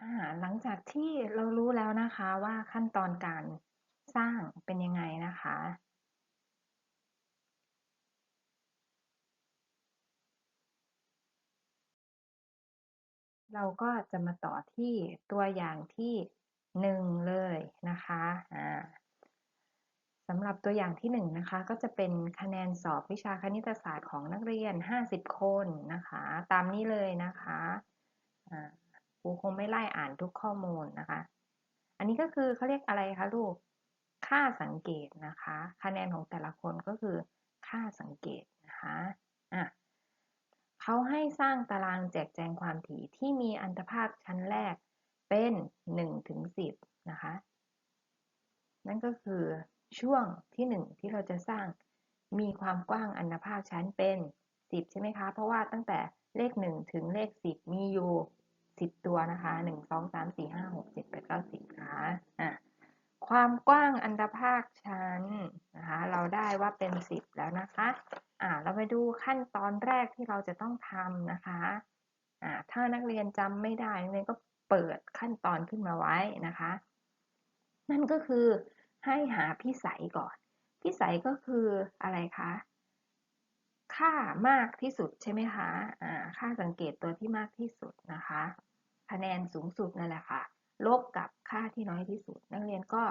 อ่า หลังจากที่เรารู้แล้วนะคะว่าขั้นตอนการสร้างเป็นยังไงนะคะ เราก็จะมาต่อที่ตัวอย่างที่หนึ่งเลยนะคะอ่าสำหรับตัวอย่างที่หนึ่งนะคะ ก็จะเป็นคะแนนสอบวิชาคณิตศาสตร์ของนักเรียน 50 คนนะคะ ตามนี้เลยนะคะอ่า รูคงไม่ไล่อ่านทุกข้อมูลนะคะ อันนี้ก็คือเขาเรียกอะไรคะลูก ค่าสังเกตนะคะ คะแนนของแต่ละคนก็คือค่าสังเกตนะคะอะเขาให้สร้างตารางแจกแจงความถี่ที่มีอันตภาคชั้นแรกเป็น1ถึง10นะคะ นั่นก็คือช่วงที่ 1 ที่เราจะสร้างมีความกว้างอันตภาคชั้นเป็น 10 ใช่ไหมคะ เพราะว่าตั้งแต่เลข 1 ถึงเลข 10 มีอยู่ 10ตัวนะคะ1 2 3 4 5 6 7 8 9 10นะคะอะความกว้างอันตภาคชั้นนะคะเราได้ว่าเป็น10แล้วนะคะอ่าเราไปดูขั้นตอนแรกที่เราจะต้องทำนะคะอ่าถ้านักเรียนจำไม่ได้นักเรียนก็เปิดขั้นตอนขึ้นมาไว้นะคะ นั่นก็คือให้หาพิสัยก่อน พิสัยก็คืออะไรคะ ค่ามากที่สุดใช่ไหมคะอ่าค่าสังเกตตัวที่มากที่สุดนะคะ คะแนนสูงสุดนั่นแหละค่ะ ลบกับค่าที่น้อยที่สุด นักเรียนก็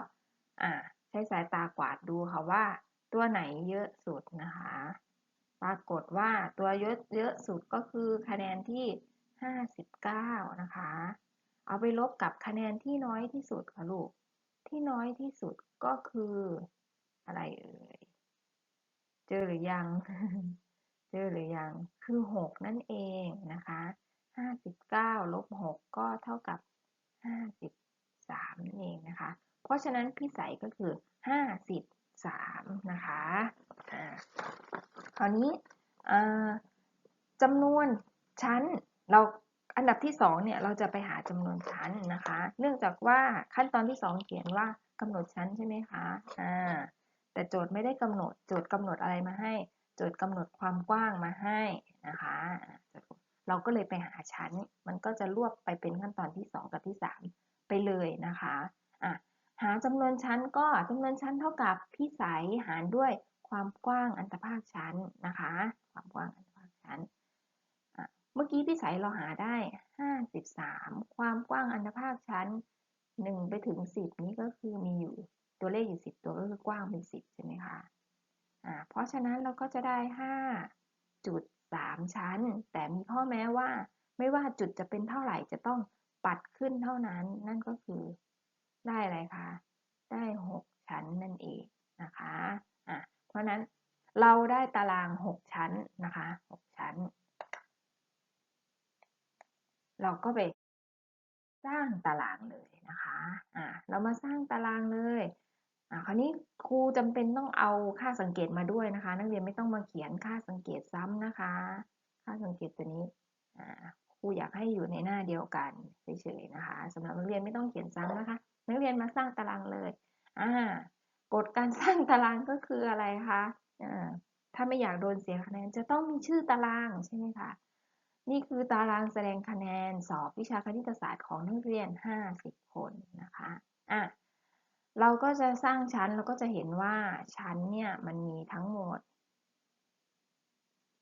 อ่าใช้สายตากวาดดูค่ะว่า ตัวไหนเยอะสุดนะคะ ปรากฏว่าตัวเยอะเยอะสุดก็คือคะแนนที่ 59 นะคะ เอาไปลบกับคะแนนที่น้อยที่สุดค่ะลูก ที่น้อยที่สุดก็คืออะไรเอ่ย เจอหรือยัง เจอหรือยัง คือ 6 นั่นเองนะคะ 59 ลบ 6 ก็เท่ากับ 53 นั่นเองนะคะ เพราะฉะนั้นพิสัยก็คือ 53 นะคะคราวนี้จำนวนชั้นเราอันดับที่2เนี่ยเราจะไปหาจำนวนชั้นนะคะ เนื่องจากว่าขั้นตอนที่ 2 เขียนว่ากำหนดชั้นใช่ไหมคะอ่าแต่โจทย์ไม่ได้กำหนดโจทย์กำหนดอะไรมาให้ โจทย์กำหนดความกว้างมาให้นะคะเราก็เลยไปหาชั้น มันก็จะรวบไปเป็นขั้นตอนที่ 2 กับที่ 3 ไปเลยนะคะอะหาจำนวนชั้นก็จำนวนชั้นเท่ากับพิสัยหารด้วยความกว้างอันตภาคชั้นนะคะ ความกว้างอันตภาคชั้นเมื่อกี้พิสัยเราหาได้ 53 ความกว้างอันตภาคชั้น 1 ไปถึง 10 นี้ก็คือมีอยู่ตัวเลขอยู่ 10 ตัวก็คือกว้างเป็น 10 ใช่ไหมคะ เพราะฉะนั้นเราก็จะได้5จุด3ชั้น แต่มีข้อแม้ว่าไม่ว่าจุดจะเป็นเท่าไหร่จะต้องปัดขึ้นเท่านั้น นั่นก็คือได้อะไรคะ ได้ 6 ชั้นนั่นเองนะคะะเพราะนั้นเราได้ตาราง 6 ชั้นนะคะ 6 ชั้น เราก็ไปสร้างตารางเลยนะคะะเรามาสร้างตารางเลย อะคราวนี้ครูจำเป็นต้องเอาค่าสังเกตมาด้วยนะคะ นักเรียนไม่ต้องมาเขียนค่าสังเกตซ้ำนะคะ ค่าสังเกตตัวนี้อ่าครูอยากให้อยู่ในหน้าเดียวกันเฉยๆนะคะสำหรับนักเรียนไม่ต้องเขียนซ้ำนะคะ นักเรียนมาสร้างตารางเลยอ่ากฎการสร้างตารางก็คืออะไรคะอ่าถ้าไม่อยากโดนเสียคะแนนจะต้องมีชื่อตารางใช่ไหมคะนี่คือตารางแสดงคะแนนสอบวิชาคณิตศาสตร์ของนักเรียน 50 คนนะคะอะ เราก็จะสร้างชั้นเราก็จะเห็นว่าชั้นเนี่ยมันมีทั้งหมด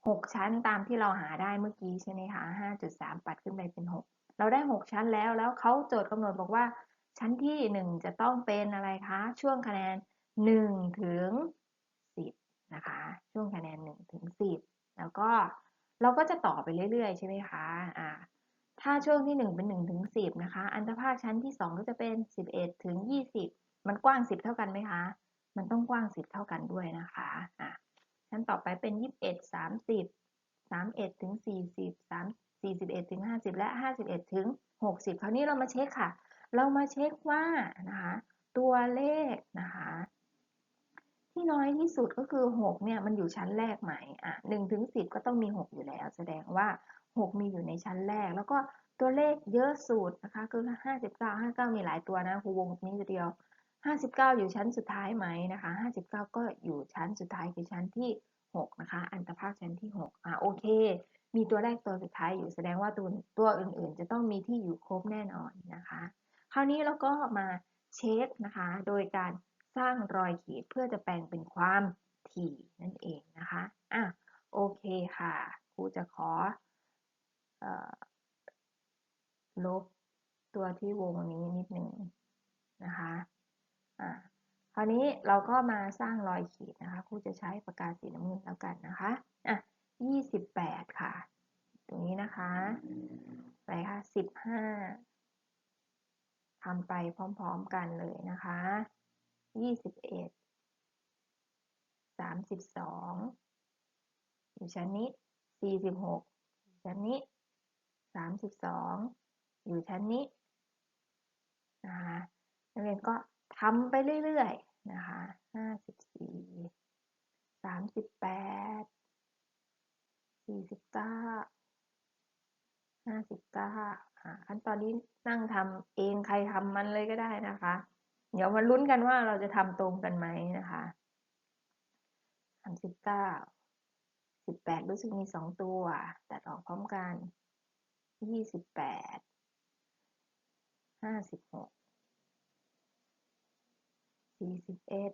6 ชั้นตามที่เราหาได้เมื่อกี้ใช่ไหมคะ5.3 ปัดขึ้นไปเป็น 6 เราได้ 6 ชั้นแล้วแล้วเขาโจทย์กำหนดบอกว่า ชั้นที่ 1 จะต้องเป็นอะไรคะ ช่วงคะแนน 1 ถึง 10 นะคะ ช่วงคะแนน 1 ถึง 10 แล้วก็เราก็จะต่อไปเรื่อยๆ ใช่ไหมคะอ่าถ้าช่วงที่ 1 เป็น1ถึง10 นะคะ อันตภาคชั้นที่ 2 ก็จะเป็น 11 ถึง 20 มันกว้าง10เท่ากันไหมคะ มันต้องกว้าง10เท่ากันด้วยนะคะอ่าชั้นต่อไปเป็น21 30 31ถึง40 3 41ถึง50และ51ถึง60คราวนี้เรามาเช็คค่ะ เรามาเช็คว่านะคะตัวเลขนะคะที่น้อยที่สุดก็คือ 6 เนี่ยมันอยู่ชั้นแรกไหมอะ1ถึง10 ก็ต้องมี 6 อยู่แล้ว แสดงว่า 6 มีอยู่ในชั้นแรก แล้วก็ตัวเลขเยอะสุดนะคะคือ 59 59 มีหลายตัวนะครูวงนี้เดียว 59 อยู่ชั้นสุดท้ายไหมนะคะ 59 ก็อยู่ชั้นสุดท้ายคือชั้นที่ 6 นะคะ อันตภาคชั้นที่ 6 อะโอเค มีตัวแรกตัวสุดท้ายอยู่แสดงว่าตัวตัวอื่นๆ จะต้องมีที่อยู่ครบแน่นอนนะคะ คราวนี้เราก็มาเช็คนะคะ โดยการสร้างรอยขีดเพื่อจะแปลงเป็นความถี่นั่นเองนะคะ อะโอเคค่ะครูจะขออลบตัวที่วงนี้นิดหนึ่งาวนี้เราก็มาสร้างรอยขีดนะคะครูจะใช้ปากกาสีน้ำเงินแล้วกันนะคะอะ28ค่ะ ตรงนี้นะคะไปค่ะ15ทำไปพร้อมๆกันเลยนะคะ21 32อยู่ชั้นนี้46อยู่ชั้นนี้32อยู่ชั้นนี้นะคะนักเรียนก็ทำไปเรื่อยๆ นะคะ54 38 49 59ขั้นตอนนี้นั่งทำเองใครทำมันเลยก็ได้นะคะ เดี๋ยวมาลุ้นกันว่าเราจะทำตรงกันไหมนะคะ39 18รู้สึกมีสองตัวตัดออกพร้อมกัน สี่สิบเอ็ด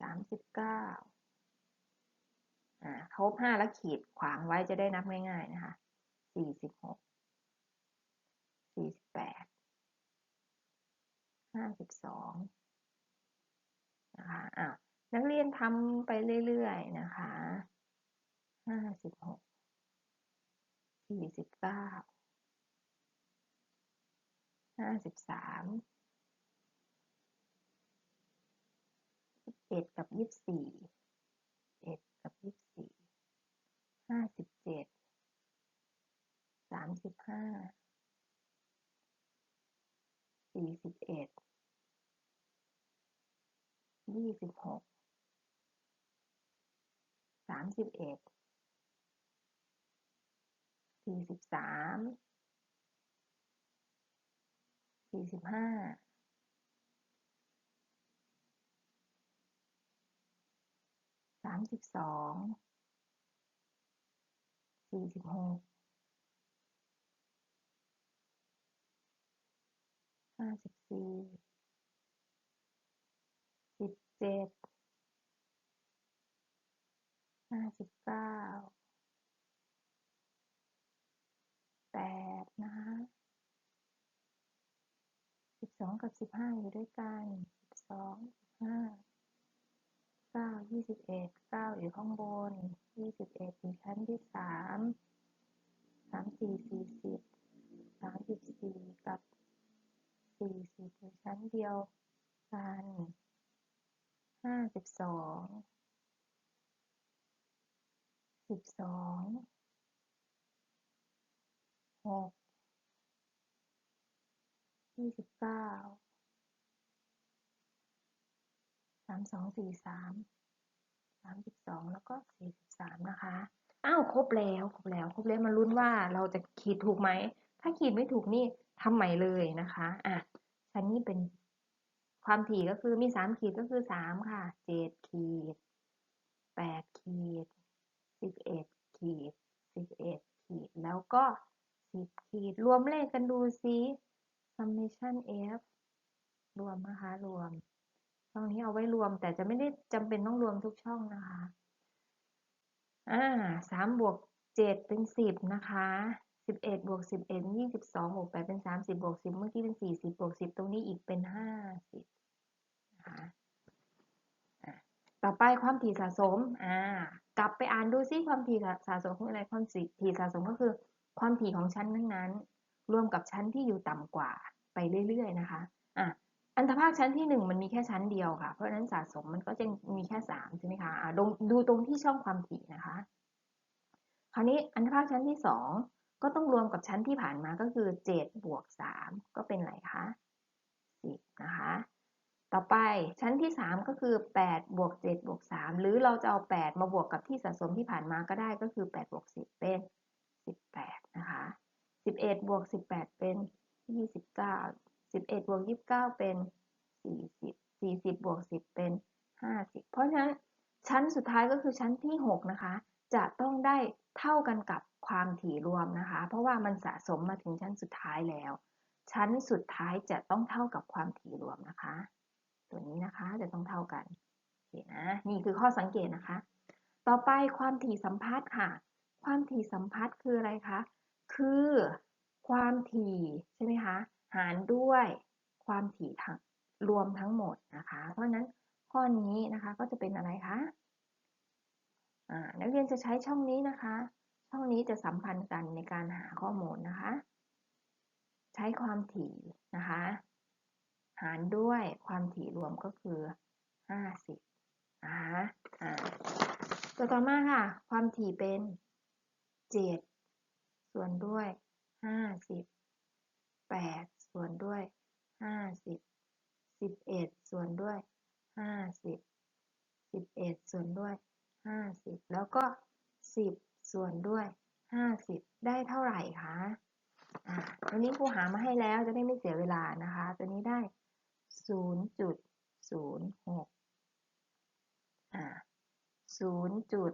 สามสิบเก้าอ่าครบห้าแล้วขีดขวางไว้จะได้นับง่ายๆนะคะสี่สิบหกสี่สิบแปดห้าสิบสองนะคะอะนักเรียนทำไปเรื่อยๆนะคะห้าสิบหกสี่สิบเก้าห้าสิบสาม เอ็ดกับยี่สี่เอ็ดกับยี่สี่ห้าสิบเจ็ดสามสิบห้าสี่สิบเอ็ดยี่สิบหกสามสิบเอ็ดสี่สิบสามสี่สิบห้าามสิบสอง สี่สิบหก ห้าสิบสี่ สิบเจ็ด ห้าสิบเก้า แปดนะคะสิบสองกับสิบห้าอยู่ด้วยกันสิบสองห้า 12 15 9 21 9อยู่ข้างบน21อยู่ชั้นที่3 34 40 34กับ40อยู่ชั้นเดียวกัน 52 12 6 29 32 43 32แล้วก็43นะคะ อ้าวครบแล้วครบแล้วครบแล้วมาลุ้นว่าเราจะขีดถูกไหม ถ้าขีดไม่ถูกนี่ทำใหม่เลยนะคะอะชั้นนี้เป็นความถี่ก็คือมี3ขีดก็คือ3ค่ะ7ขีด8ขีด11ขีด11ขีดแล้วก็10ขีดรวมเลขกันดูซิ summation f รวมนะคะ รวม ช่องนี้เอาไว้รวม แต่จะไม่ได้จำเป็นต้องรวมทุกช่องนะคะ อ่าสามบวกเจ็ดเป็นสิบนะคะสิบเอ็ดบวกสิบเอ็ดยี่สิบสองบวกแปดเป็นสามสิบบวกสิบเมื่อกี้เป็นสี่สิบบวกสิบตรงนี้อีกเป็นห้าสิบนะคะต่อไปความถี่สะสม อ่า กลับไปอ่านดูซิความถี่สะสมคืออะไร ความถี่สะสมก็คือ ความถี่ของชั้นนั้นๆ รวมกับชั้นที่อยู่ต่ำกว่าไปเรื่อยๆนะคะ อะ อันธภาคชั้นที่หนึ่งมันมีแค่ชั้นเดียวค่ะ เพราะฉะนั้นสะสมมันก็จะมีแค่สามใช่ไหมคะอ่าดูดูตรงที่ช่องความถี่นะคะ คราวนี้อันธภาคชั้นที่สองก็ต้องรวมกับชั้นที่ผ่านมาก็คือเจ็ดบวกสามก็เป็นไรคะสิบนะคะต่อไปชั้นที่สามก็คือแปดบวกเจ็ดบวกสามหรือเราจะเอาแปดมาบวกกับที่สะสมที่ผ่านมาก็ได้ก็คือแปดบวกสิบเป็นสิบแปดนะคะสิบเอ็ดบวกสิบแปดเป็นยี่ สิบเอ็ดบวกยี่สิบเก้าเป็นสี่สิบสี่สิบบวกสิบเป็นห้าสิบเพราะฉะนั้นชั้นสุดท้ายก็คือชั้นที่หกนะคะ จะต้องได้เท่ากันกับความถี่รวมนะคะ เพราะว่ามันสะสมมาถึงชั้นสุดท้ายแล้ว ชั้นสุดท้ายจะต้องเท่ากับความถี่รวมนะคะ ตัวนี้นะคะจะต้องเท่ากันโอเคนะนี่คือข้อสังเกตนะคะ ต่อไปความถี่สัมพัทธ์ค่ะ ความถี่สัมพัทธ์คืออะไรคะคือความถี่ใช่ไหมคะ หารด้วยความถี่ทั้งรวมทั้งหมดนะคะ เพราะนั้นข้อนี้นะคะก็จะเป็นอะไรคะอ่านักเรียนจะใช้ช่องนี้นะคะ ช่องนี้จะสัมพันธ์กันในการหาข้อมูลนะคะ ใช้ความถี่นะคะ หารด้วยความถี่รวมก็คือ 50นะคะอ่าตัวต่อมาค่ะ ความถี่เป็น 7 ส่วนด้วย 50 8 ส่วนด้วย50 11ส่วนด้วย50 11ส่วนด้วย50แล้วก็10ส่วนด้วย50ได้เท่าไหร่คะอ่าตัวนี้ครูหามาให้แล้วจะได้ไม่เสียเวลานะคะ ตัวนี้ได้0.06อ่า0.14ศูนย์จุด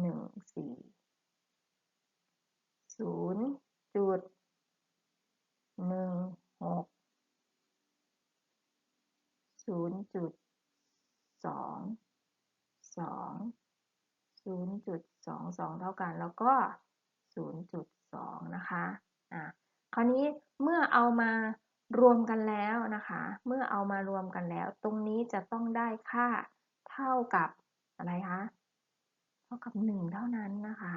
หนึ่ง หกศูนย์จุดสองสองศูนย์จุดสองสองเท่ากัน แล้วก็ศูนย์จุดสองนะคะอะคราวนี้เมื่อเอามารวมกันแล้วนะคะ เมื่อเอามารวมกันแล้ว ตรงนี้จะต้องได้ค่าเท่ากับอะไรคะเท่ากับหนึ่งเท่านั้นนะคะ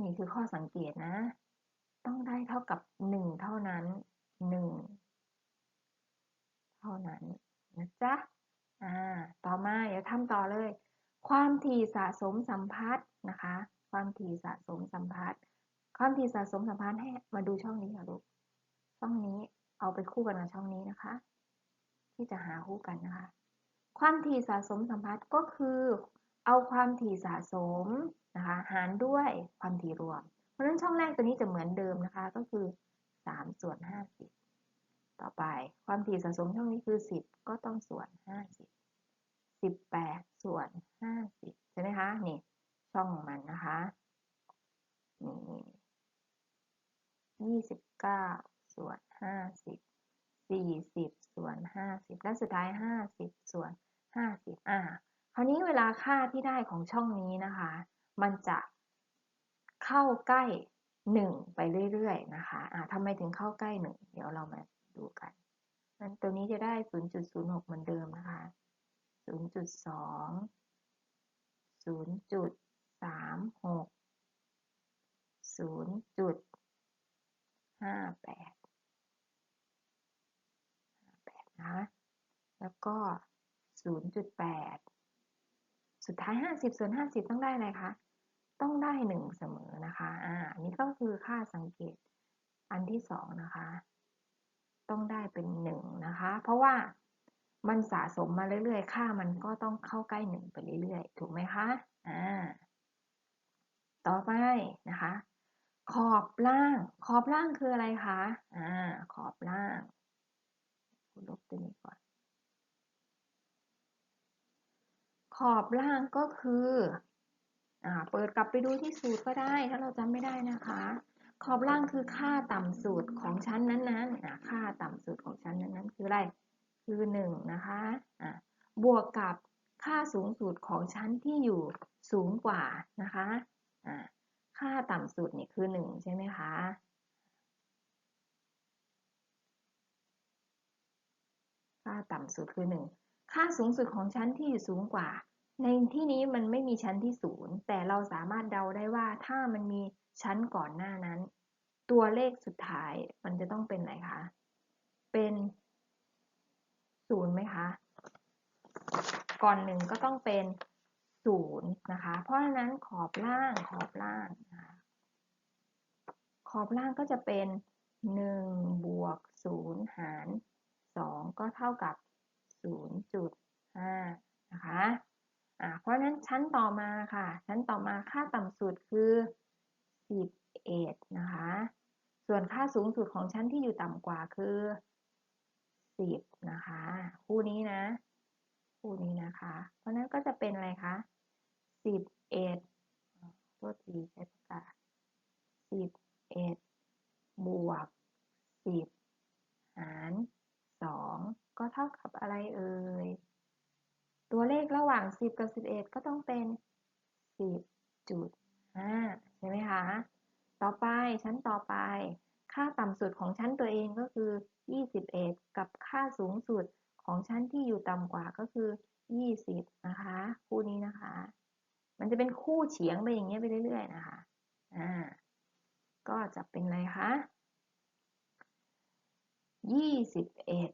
นี่คือข้อสังเกตนะ ต้องได้เท่ากับหนึ่งเท่านั้น หนึ่งเท่านั้นนะจ๊ะอ่าต่อมาเดี๋ยวทำต่อเลย ความถี่สะสมสัมพัทธ์นะคะ ความถี่สะสมสัมพัทธ์ความถี่สะสมสัมพัทธ์ให้มาดูช่องนี้ค่ะลูกช่องนี้เอาไปคู่กันกับช่องนี้นะคะ ที่จะหาคู่กันนะคะ ความถี่สะสมสัมพัทธ์ก็คือเอาความถี่สะสมนะคะหารด้วยความถี่รวม เพราะฉะนั้นช่องแรกตัวนี้จะเหมือนเดิมนะคะ ก็คือ 3 ส่วน 50 ต่อไปความถี่สะสมช่องนี้คือ 10 ก็ต้องส่วน 50 18 ส่วน 50 ใช่ไหมคะ นี่ ช่องมันนะคะ นี่29 ส่วน 50 40 ส่วน 50 และสุดท้าย 50 ส่วน 50 อ่า คราวนี้เวลาค่าที่ได้ของช่องนี้นะคะ มันจะเข้าใกล้ 1ไปเรื่อยๆนะคะอ่าทำไมถึงเข้าใกล้1เดี๋ยวเรามาดูกันนั้นตัวนี้จะได้ 0.06 เหมือนเดิมนะคะ 0.2 0.36 0.58 58นะ แล้วก็ 0.8 สุดท้าย 50 ส่วน 50 ต้องได้อะไรคะ ต้องได้1เสมอนะคะอ่าอันนี้ก็คือค่าสังเกตอันที่2นะคะ ต้องได้เป็น1นะคะ เพราะว่ามันสะสมมาเรื่อยๆ ค่ามันก็ต้องเข้าใกล้1ไปเรื่อยๆ ถูกไหมคะอ่าต่อไปนะคะ ขอบล่าง ขอบล่างคืออะไรคะอ่าขอบล่างลบตัวนี้ก่อน ขอบล่างก็คือ เปิดกลับไปดูที่สูตรก็ได้ ถ้าเราจำไม่ได้นะคะ ขอบล่างคือค่าต่ำสุดของชั้นนั้นๆค่าต่ำสุดของชั้นนั้นๆคืออะไร คือ1นะคะบวกกับค่าสูงสุดของชั้นที่อยู่สูงกว่านะคะค่าต่ำสุดนี่คือ 1 ใช่ไหมคะค่าต่ำสุดคือ 1 ค่าสูงสุดของชั้นที่อยู่สูงกว่า ในที่นี้มันไม่มีชั้นที่ศูนย์แต่เราสามารถเดาได้ว่าถ้ามันมีชั้นก่อนหน้านั้น ตัวเลขสุดท้ายมันจะต้องเป็นอะไรคะ เป็นศูนย์ไหมคะ ก่อนหนึ่งก็ต้องเป็นศูนย์นะคะ เพราะฉะนั้นขอบล่างขอบล่างนะคะขอบล่างก็จะเป็น1บวก0หาร2ก็เท่ากับ 0.5 นะคะ อ่าเพราะฉะนั้นชั้นต่อมาค่ะ ชั้นต่อมาค่าต่ำสุดคือ 11 นะคะ ส่วนค่าสูงสุดของชั้นที่อยู่ต่ำกว่าคือ 10 นะคะ คู่นี้นะ คู่นี้นะคะ เพราะนั้นก็จะเป็นอะไรคะ 11ษทีใช้ปากกาสิบเอ็ดบวกสิบหารสองก็เท่ากับอะไรเอ่ย ตัวเลขระหว่างสิบกับสิบเอ็ดก็ต้องเป็นสิบจุดห้าใช่ไหมคะ ต่อไปชั้นต่อไป ค่าต่ำสุดของชั้นตัวเองก็คือ 21 กับค่าสูงสุดของชั้นที่อยู่ต่ำกว่าก็คือ 20 นะคะ คู่นี้นะคะ มันจะเป็นคู่เฉียงไปอย่างเงี้ยไปเรื่อยๆนะคะ อ่า ก็จะเป็นอะไรคะ21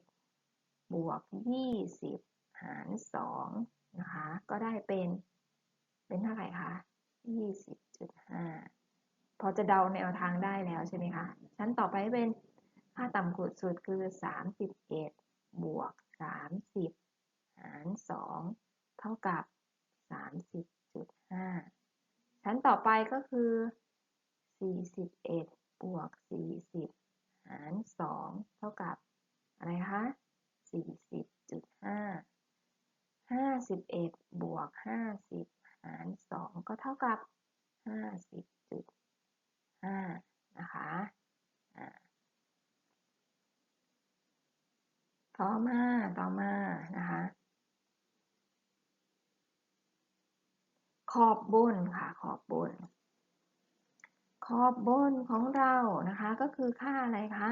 บวก 20 หาร2นะคะ ก็ได้เป็น เป็นเท่าไหร่คะ20.5พอจะเดาแนวทางได้แล้วใช่ไหมคะ ชั้นต่อไปเป็นค่าต่ำสุดคือ31บวก30หาร2เท่ากับ30.5ชั้นต่อไปก็คือ41บวก40หาร2เท่ากับอะไรคะ40.5 51บ วก50หาร2ก็เท่ากับ50.5นะคะต่อมาต่อมานะคะขอบบนค่ะขอบบน ขอบบนของเรานะคะ ก็คือค่าอะไรคะ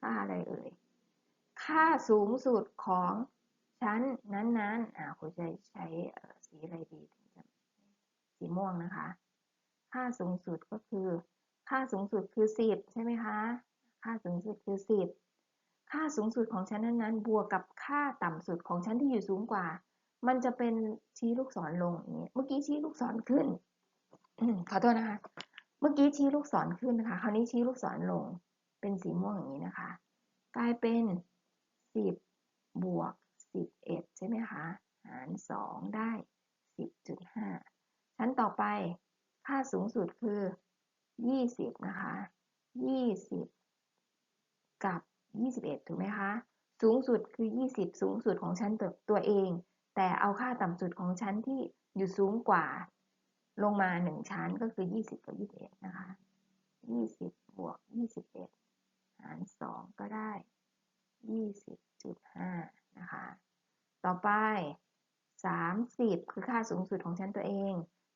ค่าอะไรเอ่ยค่าสูงสุดของ ชั้นนั้นๆอ่าคุณจะใช้สีอะไรดีสีม่วงนะคะ ค่าสูงสุดก็คือ ค่าสูงสุดคือ 10 ใช่ไหมคะ ค่าสูงสุดคือ 10 ค่าสูงสุดของชั้นนั้นๆ บวกกับค่าต่ำสุดของชั้นที่อยู่สูงกว่า มันจะเป็นชี้ลูกศรลงอย่างนี้เมื่อกี้ชี้ลูกศรขึ้นขอโทษนะคะ เมื่อกี้ชี้ลูกศรขึ้นนะคะ คราวนี้ชี้ลูกศรลง เป็นสีม่วงอย่างนี้นะคะ กลายเป็น 10 บวก 11 ใช่ไหมคะ หาร 2 ได้ 10.5 ชั้นต่อไป ค่าสูงสุดคือ 20 นะคะ 20 กับ 21 ถูกไหมคะ สูงสุดคือ 20 สูงสุดของชั้นตัวตัวเอง แต่เอาค่าต่ำสุดของชั้นที่อยู่สูงกว่า ลงมา 1 ชั้นก็คือ 20 กับ 21 นะคะ 20 บวก 21 หาร 2 ก็ได้ 20.5 นะคะ ต่อ ไป 30 คือค่าสูงสุดของชั้นตัวเอง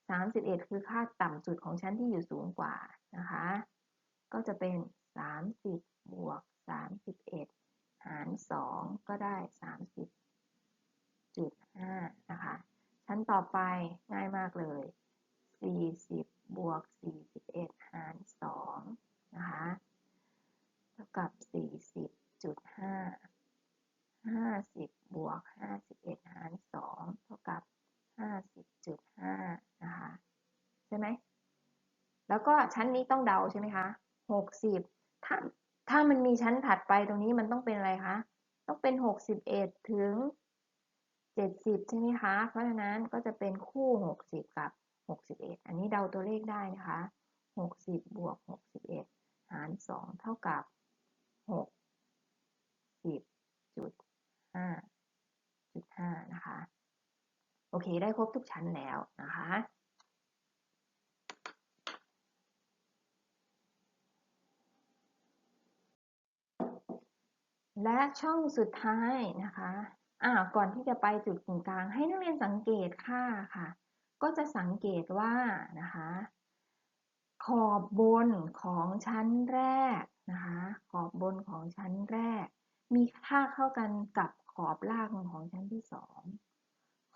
31 คือค่าต่ำสุดของชั้นที่อยู่สูงกว่านะคะ ก็จะเป็น 30 บวก 31 หาร 2 ก็ได้ 30.5 นะคะ ชั้นต่อไปง่ายมากเลย 40 บวก 41 หาร 2 นะคะ เท่ากับ 40.5 50 บวก 51 หาร 2 เท่ากับ 50.5 นะคะ ใช่ไหม แล้วก็ ชั้นนี้ต้องเดาใช่ไหมคะ60ถ้าถ้ามันมีชั้นถัดไปตรงนี้มันต้องเป็นอะไรคะ ต้องเป็น61ถึง70ใช่ไหมคะ เพราะฉะนั้นก็จะเป็นคู่60กับ61อันนี้เดาตัวเลขได้นะคะ60บบวก61หาร2เท่ากับ60จุด5จุด5นะคะ โอเค ได้ครบทุกชั้นแล้วนะคะ และช่องสุดท้ายนะคะอ่าก่อนที่จะไปจุดกึ่งกลาง ให้นักเรียนสังเกตค่าค่ะ ก็จะสังเกตว่านะคะ ขอบบนของชั้นแรกนะคะ ขอบบนของชั้นแรก มีค่าเข้ากันกับขอบล่างของชั้นที่สอง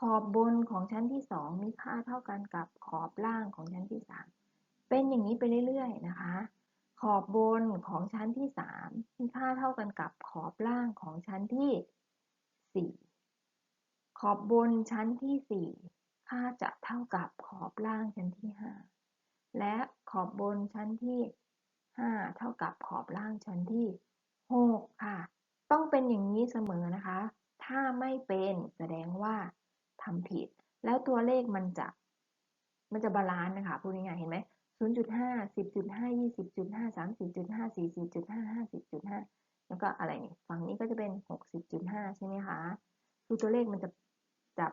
ขอบบนของชั้นที่สองมีค่าเท่ากันกับขอบล่างของชั้นที่สามเป็นอย่างนี้ไปเรื่อยๆนะคะ ขอบบนของชั้นที่สามมีค่าเท่ากันกับขอบล่างของชั้นที่สี่ขอบบนชั้นที่สี่ค่าจะเท่ากับขอบล่างชั้นที่ห้าและขอบบนชั้นที่ห้าเท่ากับขอบล่างชั้นที่หกค่ะ ต้องเป็นอย่างนี้เสมอนะคะ ถ้าไม่เป็นแสดงว่าทำผิด แล้วตัวเลขมันจะ มันจะบาลานซ์นะคะพูดง่ายๆเห็นไหม 0.5 10.5 20.5 30.5 40.5 50.5แล้วก็อะไรนี่ฝั่งนี้ก็จะเป็น60.5ใช่ไหมคะคือตัวเลขมันจะจับ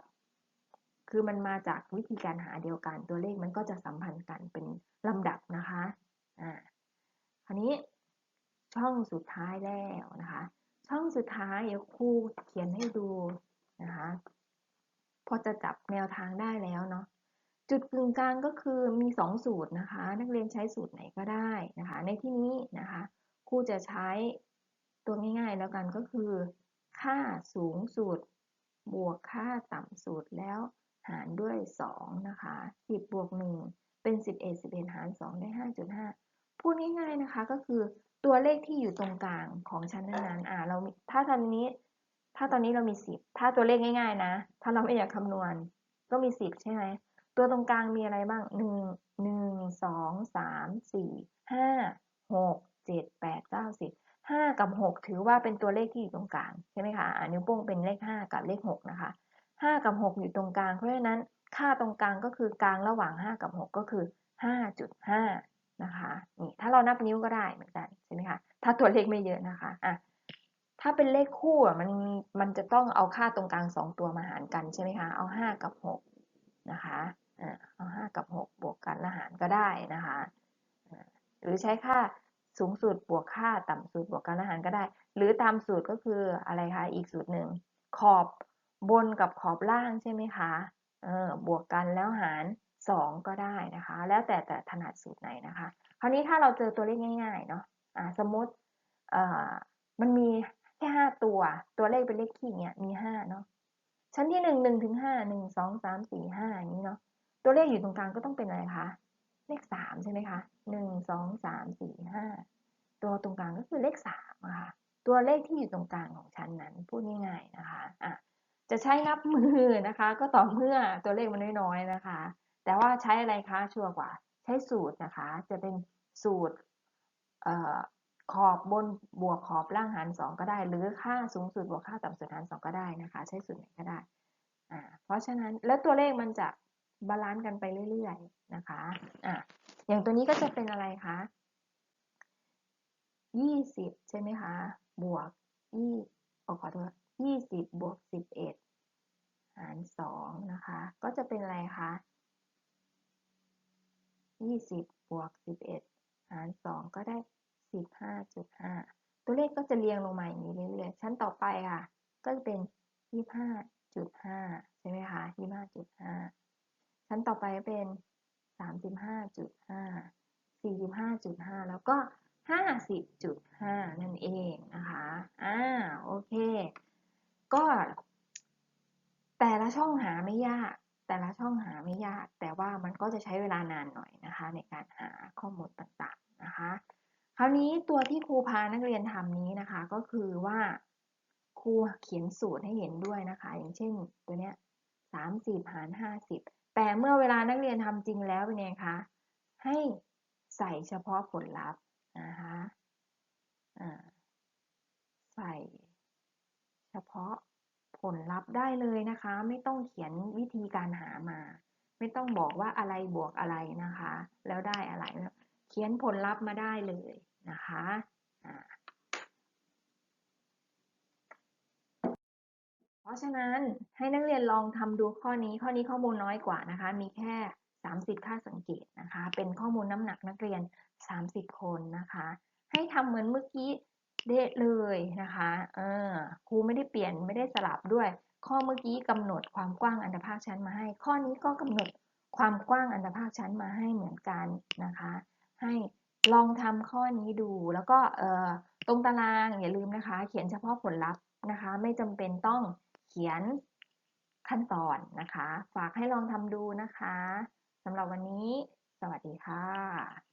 คือมันมาจากวิธีการหาเดียวกัน ตัวเลขมันก็จะสัมพันธ์กันเป็นลำดับนะคะอ่าคราวนี้ช่องสุดท้ายแล้วนะคะ ช่องสุดท้ายเดี๋ยวครูเขียนให้ดูนะคะพอจะจับแนวทางได้แล้วเนาะ จุดกึ่งกลางก็คือมี 2 สูตรนะคะ นักเรียนใช้สูตรไหนก็ได้นะคะ ในที่นี้นะคะครูจะใช้ตัวง่ายๆแล้วกันก็คือ ค่าสูงสุด บวกค่าต่ำสุดแล้วหารด้วย 2 นะคะ 10 บวก 1 เป็น 11 11 หาร 2 ได้ 5.5 พูดง่ายๆนะคะก็คือตัวเลขที่อยู่ตรงกลางของชั้นนั้นๆอ่าเราถ้าตอนนี้ ถ้าตอนนี้เรามี 10 ถ้าตัวเลขง่ายๆนะ ถ้าเราไม่อยากคำนวณก็มี 10 ใช่ไหม ตัวตรงกลางมีอะไรบ้าง1 1 2 3 4 5 6 7 8 9 10 5กับ6ถือว่าเป็นตัวเลขที่อยู่ตรงกลางใช่ไหมคะอนิ้วโป้งเป็นเลข5กับเลข6นะคะ5กับ6อยู่ตรงกลาง เพราะฉะนั้นค่าตรงกลางก็คือกลางระหว่าง5กับ6ก็คือ5.5นะคะนี่ถ้าเรานับนิ้วก็ได้เหมือนกันใช่ไหมคะถ้าตัวเลขไม่เยอะนะคะอะถ้าเป็นเลขคู่อะมันมันจะต้องเอาค่าตรงกลาง2ตัวมาหารกันใช่ไหมคะเอา5กับ6นะคะ อ่าเอา5กับ6บวกกันแล้วหารก็ได้นะคะหรือใช้ค่าสูงสุดบวกค่าต่ำสุดบวกกันแล้วหารก็ได้ หรือตามสูตรก็คืออะไรคะอีกสูตรหนึ่งขอบบนกับขอบล่างใช่ไหมคะเออบวกกันแล้วหาร 2 ก็ได้นะคะ แล้วแต่แต่ถนัดสูตรไหนนะคะ คราวนี้ถ้าเราเจอตัวเลขง่ายๆเนาะอ่าสมมติเอ่อมันมีแค่5ตัว ตัวเลขเป็นเลขคี่เนี่ยมี5เนาะชั้นที่1 1ถึง5 1 2 3 4 5อย่างนี้เนาะ ตัวเลขอยู่ตรงกลางก็ต้องเป็นอะไรคะ เลข3ใช่ไหมคะ1 2 3 4 5ตัวตรงกลางก็คือเลข3อะค่ะ ตัวเลขที่อยู่ตรงกลางของชั้นนั้นพูดง่ายๆนะคะอะจะใช้นับมือนะคะ ก็ต่อเมื่อตัวเลขมันน้อยๆนะคะ แต่ว่าใช้อะไรคะชัวร์กว่า ใช้สูตรนะคะ จะเป็นสูตรออขอบบนบวกขอบล่างหาร2ก็ได้ หรือค่าสูงสุดบวกค่าต่ำสุดหาร2ก็ได้นะคะ ใช้สูตรไหนก็ได้ เพราะฉะนั้นแล้วตัวเลขมันจะ บาลานซ์กันไปเรื่อยๆนะคะอะอย่างตัวนี้ก็จะเป็นอะไรคะ20ใช่ไหมคะบวก2โอ้ขอโทษ20บวก11หาร2นะคะ ก็จะเป็นอะไรคะ20บวก11หาร2ก็ได้15.5ตัวเลขก็จะเรียงลงมาอย่างนี้เรื่อยๆชั้นต่อไปค่ะ ก็จะเป็น25.5ใช่ไหมคะ25.5 ชั้นต่อไปเป็น35.5 45.5แล้วก็50.5นั่นเองนะคะอ่าโอเค ก็ แต่ละช่องหาไม่ยาก แต่ละช่องหาไม่ยาก แต่ว่ามันก็จะใช้เวลานานหน่อยนะคะ ในการหาข้อมูลต่างๆนะคะ คราวนี้ตัวที่ครูพานักเรียนทำนี้นะคะ ก็คือว่าครูเขียนสูตรให้เห็นด้วยนะคะ อย่างเช่นตัวเนี้ย30หาร50 แต่เมื่อเวลานักเรียนทำจริงแล้วเป็นไงคะ ให้ใส่เฉพาะผลลัพธ์นะคะใส่เฉพาะผลลัพธ์ได้เลยนะคะ ไม่ต้องเขียนวิธีการหามา ไม่ต้องบอกว่าอะไรบวกอะไรนะคะ แล้วได้อะไร เขียนผลลัพธ์มาได้เลยนะคะเพ ราะฉะนั้นให้นักเรียนลองทำดูข้อนี้ข้อนี้ข้อมูลน้อยกว่านะคะ มีแค่ 30 ค่าสังเกตนะคะ เป็นข้อมูลน้ำหนักนักเรียน 30 คนนะคะ ให้ทำเหมือนเมื่อกี้เดะเลยนะคะเออครูไม่ได้เปลี่ยนไม่ได้สลับด้วย ข้อเมื่อกี้กำหนดความกว้างอันดภาคชั้นมาให้ ข้อนี้ก็กำหนดความกว้างอันดภาคชั้นมาให้เหมือนกันนะคะ ให้ลองทำข้อนี้ดูแล้วก็เออตรงตารางอย่าลืมนะคะ เขียนเฉพาะผลลัพธ์นะคะ ไม่จำเป็นต้อง เขียนขั้นตอนนะคะ ฝากให้ลองทำดูนะคะสำหรับวันนี้ สวัสดีค่ะ